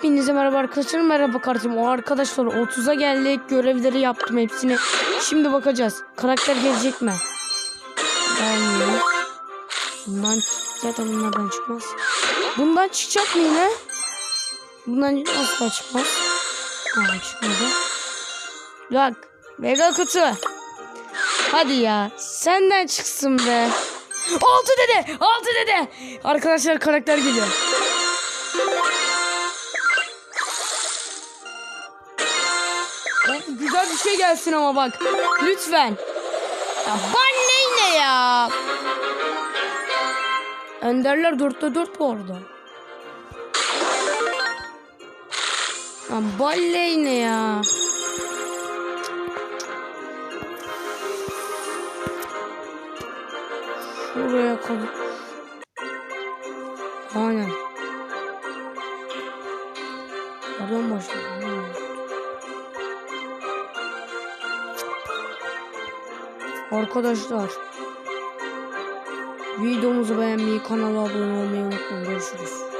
Hepinize merhaba arkadaşlar. Merhaba kardeşim. O arkadaşlar 30'a geldik. Görevleri yaptım hepsini. Şimdi bakacağız. Karakter gelecek mi? Gelmiyor. Bundan zaten bunlardan çıkmaz. Bundan çıkacak mı yine? Bundan asla çıkmaz. Ha çıkmadı. Bak. Mega kutu. Hadi ya. Senden çıksın be. Altı dede. Altı dede. Arkadaşlar karakter geliyor. Güzel bir şey gelsin ama bak. Lütfen. Ya Barley ne ya? Önderler 4'te 4 bu arada. Ya Barley ne ya? Şuraya koy. Aynen. Oradan başlayalım. Arkadaşlar videomuzu beğenmeyi kanala abone olmayı unutmayın görüşürüz.